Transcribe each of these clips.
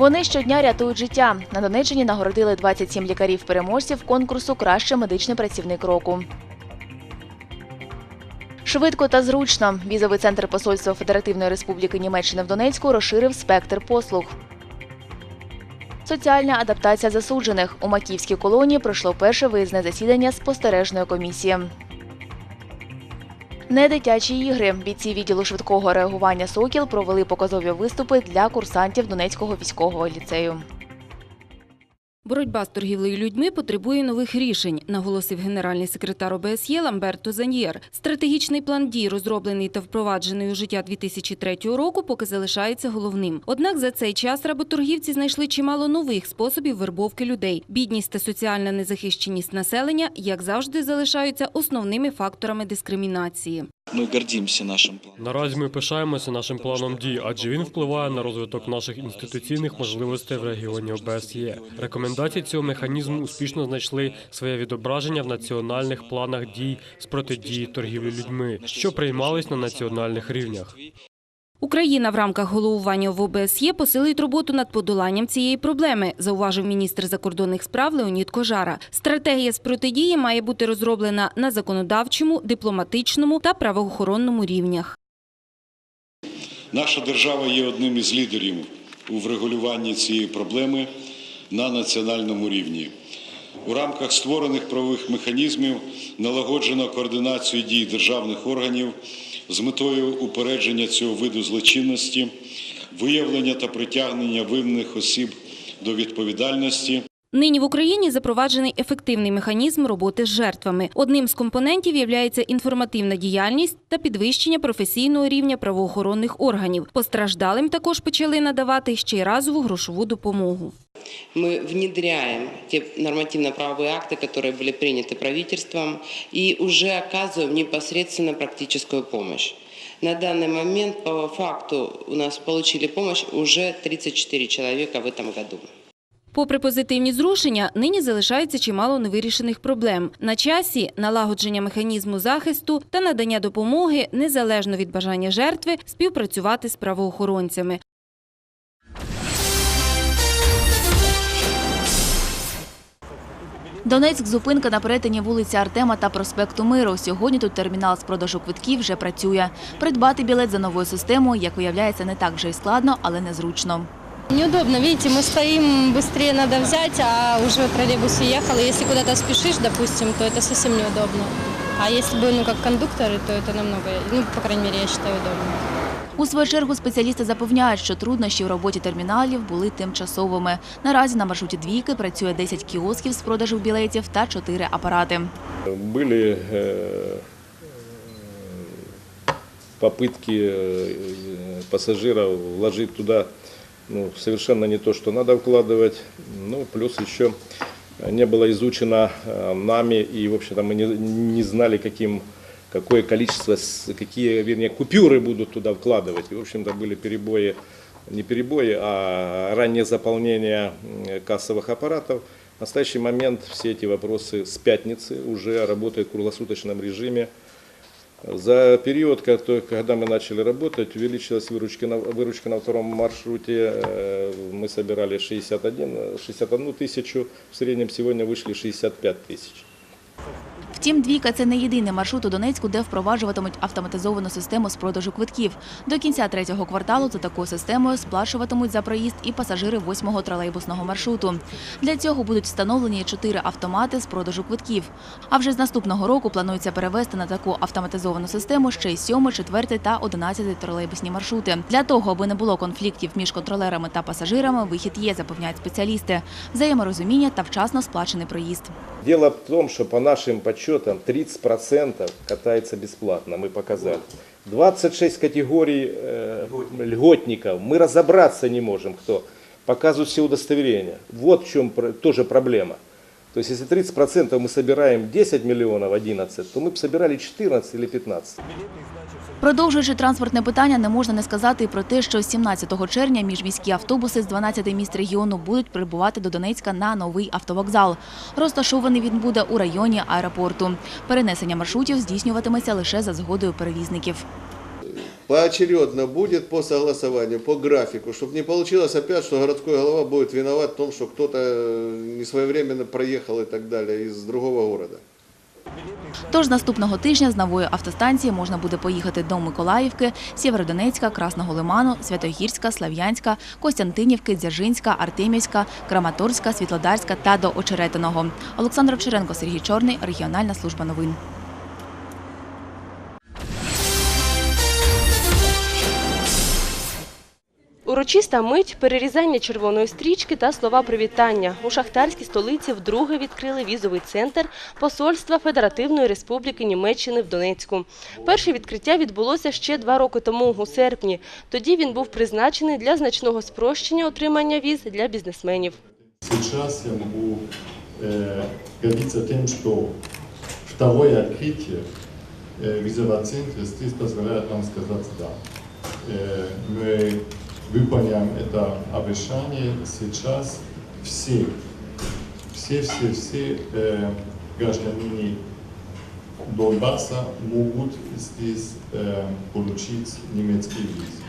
Вони щодня рятують життя. На Донеччині нагородили 27 лікарів-переможців конкурсу Краще медичний працівник року. Швидко та зручно. Візовий центр Посольства Федеративної Республіки Німеччини в Донецьку розширив спектр послуг. Соціальна адаптація засуджених. У Макіївській колонії пройшло перше виїзне засідання спостережної комісії. Не дитячі ігри. Бійці відділу швидкого реагування Сокіл провели показові виступи для курсантів Донецького військового ліцею. Боротьба з торгівлею людьми потребує нових рішень, наголосив генеральний секретар ОБСЄ Ламберто Заньєр. Стратегічний план дій, розроблений та впроваджений у життя 2003 року, поки залишається головним. Однак за цей час работоргівці знайшли чимало нових способів вербовки людей. Бідність та соціальна незахищеність населення, як завжди, залишаються основними факторами дискримінації. Ми гордимося нашим планом. Наразі ми пишаємося нашим планом дій, адже він впливає на розвиток наших інституційних можливостей в регіоні ОБСЄ. Рекомендації цього механізму успішно знайшли своє відображення в національних планах дій з протидії торгівлі людьми, що приймались на національних рівнях. Україна в рамках головування в ОБСЄ посилить роботу над подоланням цієї проблеми, зауважив міністр закордонних справ Леонід Кожара. Стратегія з протидії має бути розроблена на законодавчому, дипломатичному та правоохоронному рівнях. Наша держава є одним із лідерів у врегулюванні цієї проблеми на національному рівні. У рамках створених правових механізмів налагоджено координацію дій державних органів з метою упередження цього виду злочинності, виявлення та притягнення винних осіб до відповідальності, Нині в Україні запроваджений ефективний механізм роботи з жертвами. Одним з компонентів є інформативна діяльність та підвищення професійного рівня правоохоронних органів. Постраждалим також почали надавати ще й разову грошову допомогу. мы внедряем те нормативно-правовые акты, которые были приняты правительством, и уже оказываем непосредственно практическую помощь. На данный момент по факту у нас получили помощь уже 34 человека в этом году. Попри позитивні зрушення, нині залишається чимало невирішених проблем. На часі налагодження механізму захисту та надання допомоги незалежно від бажання жертви співпрацювати з правоохоронцями. Донецьк зупинка на перетині вулиці Артема та проспекту Миру. Сьогодні тут термінал з продажу квитків вже працює. Придбати білет за новою системою, як виявляється, не так вже й складно, але незручно. Неудобно, видите, мы стоим, быстрее надо взять, а уже троллейбус уехал. И Если куда-то спешишь, допустим, то это совсем неудобно. А если бы, ну, как кондукторы, то это намного, ну, по крайней мере, я считаю, удобно. У свою чергу спеціалісти запевняють, що труднощі в роботі терміналів були тимчасовими. Наразі на маршруті двійки працює 10 кіосків з продажу білетів та 4 апарати. Были э, попытки э, пассажиров вложить туда Ну, совершенно не то, что надо вкладывать. Ну, плюс еще не было изучено э, нами, и, в общем-то, мы не, не знали, каким, какое количество, какие, вернее, купюры будут туда вкладывать. И, в общем-то, были перебои, не перебои, а раннее заполнение кассовых аппаратов. В настоящий момент все эти вопросы с пятницы уже работают в круглосуточном режиме. За период, который- когда мы начали работать, увеличилась выручка на, выручка на втором маршруте. Э, Мы собирали 61, э, 61 тысячу, в среднем сегодня вышли 65 тысяч. Втім, двійка це не єдиний маршрут у Донецьку, де впроваджуватимуть автоматизовану систему з продажу квитків. До кінця третього кварталу за такою системою сплачуватимуть за проїзд і пасажири восьмого тролейбусного маршруту. Для цього будуть встановлені чотири автомати з продажу квитків. А вже з наступного року планується перевести на таку автоматизовану систему ще й сьомий, четвертий та одинадцятий тролейбусні маршрути. Для того, аби не було конфліктів між контролерами та пасажирами, вихід є, запевняють спеціалісти. Взаєморозуміння та вчасно сплачений проїзд. Дело в том, что по нашим подсчетам 30% катается бесплатно, мы показали. 26 категорий э, льготников, мы разобраться не можем, кто показывают все удостоверения. Вот в чем про- тоже проблема. То есть если 30% мы собираем 10 миллионов, 11, то мы бы собирали 14 или 15. Продовжуючи транспортне питання, не можна не сказати і про те, що 17 червня міжміські автобуси з 12 міст регіону будуть прибувати до Донецька на новий автовокзал. Розташований він буде у районі аеропорту. Перенесення маршрутів здійснюватиметься лише за згодою перевізників. поочередно будет по согласованию, по графику, чтобы не получилось опять, что городской голова будет виноват в том, что кто-то э, несвоевременно проехал и так далее из другого города. Тож наступного тижня з нової автостанції можна буде поїхати до Миколаївки, Сєвєродонецька, Красного Лиману, Святогірська, Слав'янська, Костянтинівки, Дзержинська, Артемівська, Краматорська, Світлодарська та до Очеретиного. Олександр Овчаренко, Сергій Чорний, регіональна служба новин. Урочиста мить, перерізання червоної стрічки та слова привітання. У шахтарській столиці вдруге відкрили візовий центр Посольства Федеративної Республіки Німеччини в Донецьку. Перше відкриття відбулося ще два роки тому, у серпні. Тоді він був призначений для значного спрощення отримання віз для бізнесменів. Сейчас я могу э, гордиться тем, что второе открытие э, визового центра здесь позволяет нам сказать «да». Э, мы выполняем это обещание сейчас все, все, все, все э, граждане Донбасса могут здесь э, получить немецкие визы.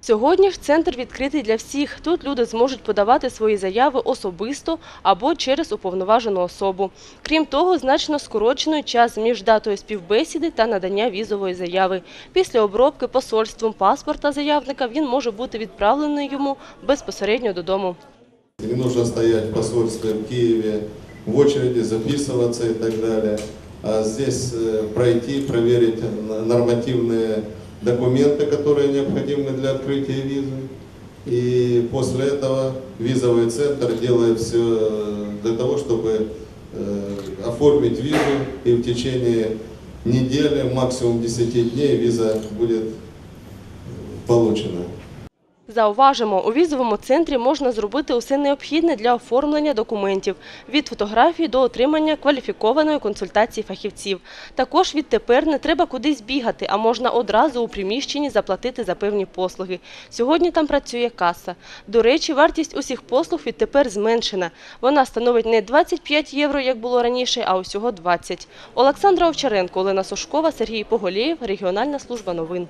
Сьогодні ж центр відкритий для всіх. Тут люди зможуть подавати свої заяви особисто або через уповноважену особу. Крім того, значно скорочено час між датою співбесіди та надання візової заяви. Після обробки посольством паспорта заявника він може бути відправлений йому безпосередньо додому. Не нужно стоять в посольстве в Киеве, в очереди записываться и так далее. А здесь э, пройти, проверить н- нормативные документы, которые необходимы для открытия визы. И после этого визовый центр делает все для того, чтобы э, оформить визу, и в течение недели, максимум 10 дней виза будет получена. Зауважимо, у візовому центрі можна зробити усе необхідне для оформлення документів – від фотографій до отримання кваліфікованої консультації фахівців. Також відтепер не треба кудись бігати, а можна одразу у приміщенні заплатити за певні послуги. Сьогодні там працює каса. До речі, вартість усіх послуг відтепер зменшена. Вона становить не 25 євро, як було раніше, а усього 20. Олександра Овчаренко, Олена Сушкова, Сергій Поголєєв, Регіональна служба новин.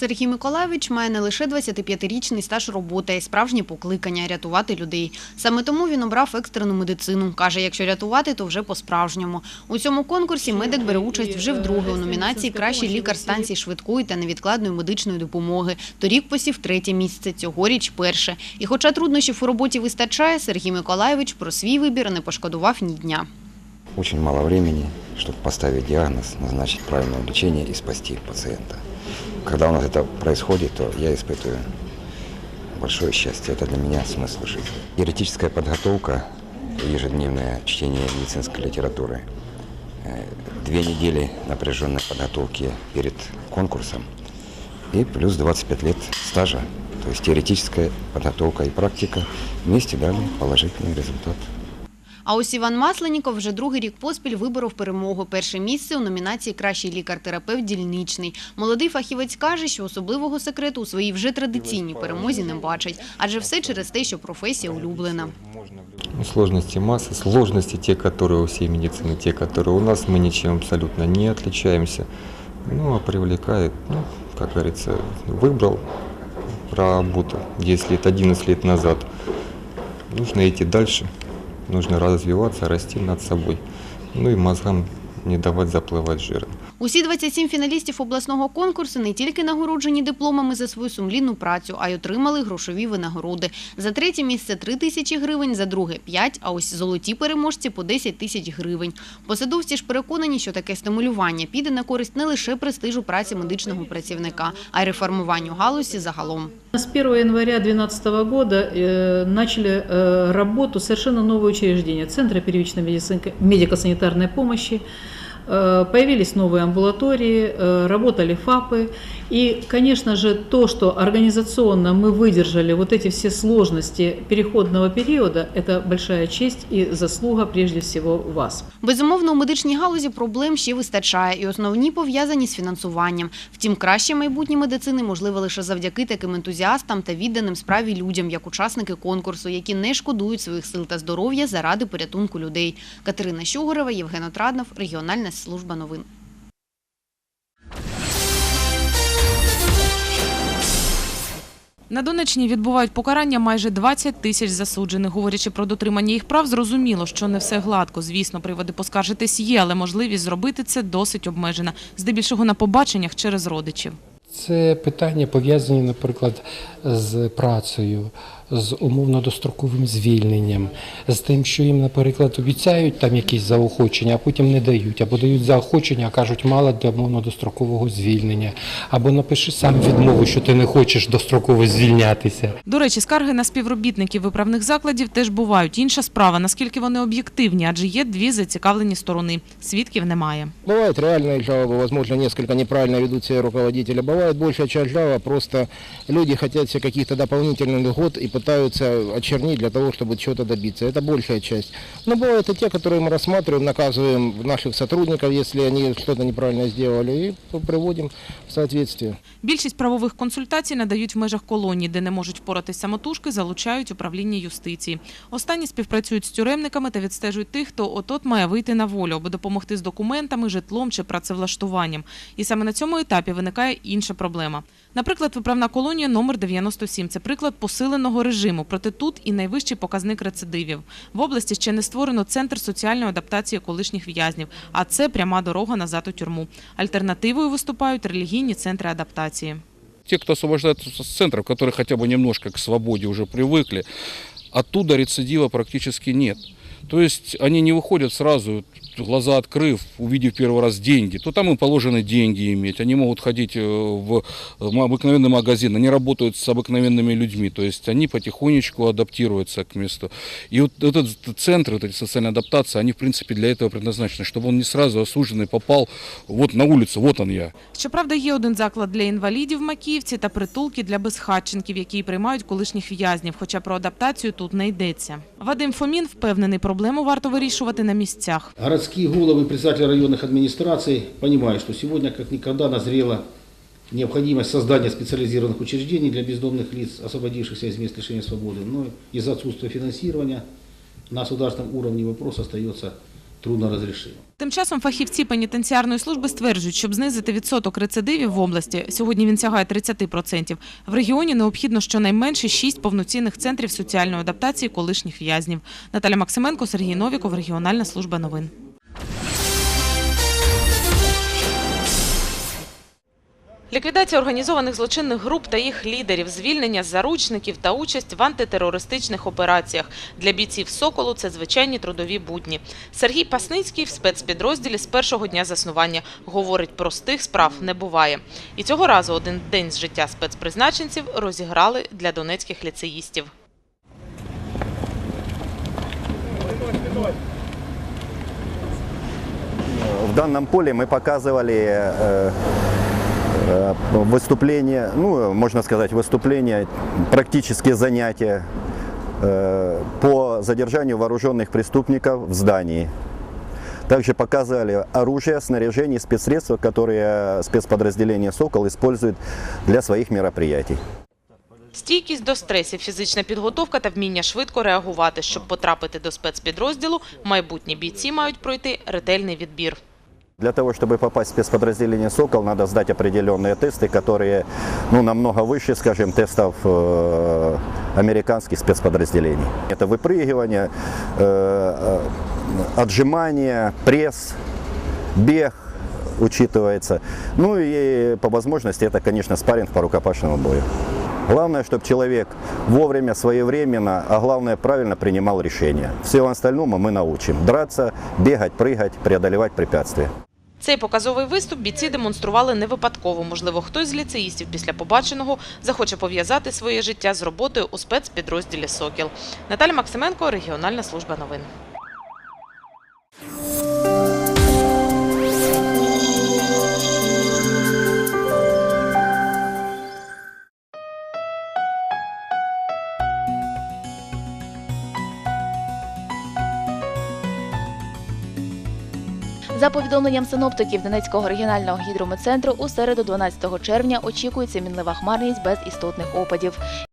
Сергій Миколаївич має не лише 25-річний стаж роботи, а й справжнє покликання рятувати людей. Саме тому він обрав екстрену медицину. Каже, якщо рятувати, то вже по-справжньому. У цьому конкурсі медик бере участь вже вдруге у номінації Кращий лікар станції швидкої та невідкладної медичної допомоги. Торік посів третє місце, цьогоріч перше. І хоча труднощів у роботі вистачає, Сергій Миколаївич про свій вибір не пошкодував ні дня. Очень мало времени, чтобы поставить диагноз, назначить правильное лечение и спасти пациента. Когда у нас это происходит, то я испытываю большое счастье. Это для меня смысл жизни. Теоретическая подготовка, ежедневное чтение медицинской литературы, э, две недели напряженной подготовки перед конкурсом и плюс 25 лет стажа. То есть теоретическая подготовка и практика вместе дали положительный результат. А ось Іван Масленіков вже другий рік поспіль виборов перемогу. Перше місце у номінації Кращий лікар-терапевт дільничний. Молодий фахівець каже, що особливого секрету у своїй вже традиційній перемозі не бачить, адже все через те, що професія улюблена. Ну, Сложности массы, сложности те, которые у всей медицины, те, которые у нас, мы ничем абсолютно не отличаемся. Ну, а привлекает, ну, как говорится, выбрал, проработал 10 лет, 11 лет назад. Нужно идти дальше, нужно развиваться, расти над собой. Ну и мозгам не давать заплывать жиром. Усі 27 фіналістів обласного конкурсу не тільки нагороджені дипломами за свою сумлінну працю, а й отримали грошові винагороди. За третє місце 3 тисячі гривень, за друге 5, а ось золоті переможці по 10 тисяч гривень. Посадовці ж переконані, що таке стимулювання піде на користь не лише престижу праці медичного працівника, а й реформуванню галузі загалом. С 1 января 2012 года э, начали э, работу совершенно новые учреждения. Центры первичной медицинской- медико-санитарной помощи, э, появились новые амбулатории, э, работали ФАПы. И, конечно же, то, что организационно мы выдержали вот эти все сложности переходного периода, это большая честь и заслуга прежде всего вас. Безумовно, у медичній галузі проблем ще вистачає, і основні пов'язані з фінансуванням. Втім, краще майбутнє медицини можливе лише завдяки таким ентузіастам та відданим справі людям, як учасники конкурсу, які не шкодують своїх сил та здоров'я заради порятунку людей. Катерина Щугорова, Євген Отраднов, регіональне служба новин. На Донеччині відбувають покарання майже 20 тисяч засуджених. Говорячи про дотримання їх прав, зрозуміло, що не все гладко. Звісно, приводи поскаржитись є, але можливість зробити це досить обмежена. Здебільшого на побаченнях через родичів. Це питання пов'язані, наприклад, з працею, з умовно достроковим звільненням, з тим, що їм, наприклад, обіцяють там якісь заохочення, а потім не дають, або дають заохочення, а кажуть, мало для умовно дострокового звільнення, або напиши сам відмову, що ти не хочеш достроково звільнятися. До речі, скарги на співробітників виправних закладів теж бувають. Інша справа, наскільки вони об'єктивні, адже є дві зацікавлені сторони. Свідків немає. Бывают реальные жалобы, возможно, несколько неправильно ведут себя руководители. Бывает большая часть жалоб, просто люди хотят себе каких-то дополнительных льгот и пытаются очернить для того, чтобы чего-то добиться. Это большая часть. Но бывают и те, которые мы рассматриваем, наказываем наших сотрудников, если они что-то неправильно сделали, и приводим в соответствие. Більшість правових консультацій надають в межах колонії, де не можуть впоратись самотужки, залучають управління юстиції. Останні співпрацюють з тюремниками та відстежують тих, хто отот має вийти на волю, аби допомогти з документами, житлом чи працевлаштуванням. І саме на цьому етапі виникає інша проблема. Наприклад, виправна колонія номер 97 – це приклад посиленого режиму, проте тут і найвищий показник рецидивів. В області ще не створено центр соціальної адаптації колишніх в'язнів, а це пряма дорога назад у тюрму. Альтернативою виступають релігійні центри адаптації. Те, кто освобождается с центров, которые хотя бы немножко к свободе уже привыкли, оттуда рецидива практически нет. То есть они не выходят сразу, глаза открыв, увидев первый раз деньги. То там им положено деньги иметь. Они могут ходить э, в в обыкновенный магазин. Они работают с обыкновенными людьми. То есть они потихонечку адаптируются к месту. И вот этот центр, вот эти социальные адаптации, они в принципе для этого предназначены, чтобы он не сразу осужденный попал вот на улицу, вот он я. Щоправда, є один заклад для інвалідів в Макіївці та притулки для безхатченків, які приймають колишніх в'язнів, хоча про адаптацію тут не йдеться. Вадим Фомін впевнений, проблему варто вирішувати на місцях. Городские головы, председатели районных администраций понимают, что сегодня как никогда назрела необходимость создания специализированных учреждений для бездомных лиц, освободившихся из мест лишения свободы. Но из-за отсутствия финансирования на государственном уровне вопрос остается трудно разрешимым. Тим часом фахівці пенітенціарної служби стверджують, щоб знизити відсоток рецидивів в області, сьогодні він сягає 30%, в регіоні необхідно щонайменше 6 повноцінних центрів соціальної адаптації колишніх в'язнів. Наталя Максименко, Сергій Новіков, Регіональна служба новин. Ліквідація організованих злочинних груп та їх лідерів, звільнення заручників та участь в антитерористичних операціях. Для бійців «Соколу» це звичайні трудові будні. Сергій Пасницький в спецпідрозділі з першого дня заснування. Говорить, простих справ не буває. І цього разу один день з життя спецпризначенців розіграли для донецьких ліцеїстів. В данном поле мы показывали э, э, выступление, ну, можно сказать, выступление, практические занятия э, по задержанию вооруженных преступников в здании. Также показывали оружие, снаряжение, спецсредства, которые спецподразделение «Сокол» использует для своих мероприятий. Стійкість до стресів, фізична підготовка та вміння швидко реагувати. Щоб потрапити до спецпідрозділу, майбутні бійці мають пройти ретельний відбір. Для того, чтобы попасть в спецподразделение «Сокол», надо сдать определенные тесты, которые ну, намного выше, скажем, тестов э, американских спецподразделений. Это выпрыгивание, э, э, отжимание, пресс, бег учитывается. Ну и по возможности это, конечно, спарринг по рукопашному бою. Главное, чтобы человек вовремя, своевременно, а главное, правильно принимал решения. Всего остальному мы научим. Драться, бегать, прыгать, преодолевать препятствия. Цей показовий виступ бійці демонстрували не випадково. Можливо, хтось з ліцеїстів після побаченого захоче пов'язати своє життя з роботою у спецпідрозділі «Сокіл». Наталя Максименко, Регіональна служба новин. Повідомленням синоптиків Донецького регіонального гідрометцентру, у середу 12 червня очікується мінлива хмарність без істотних опадів.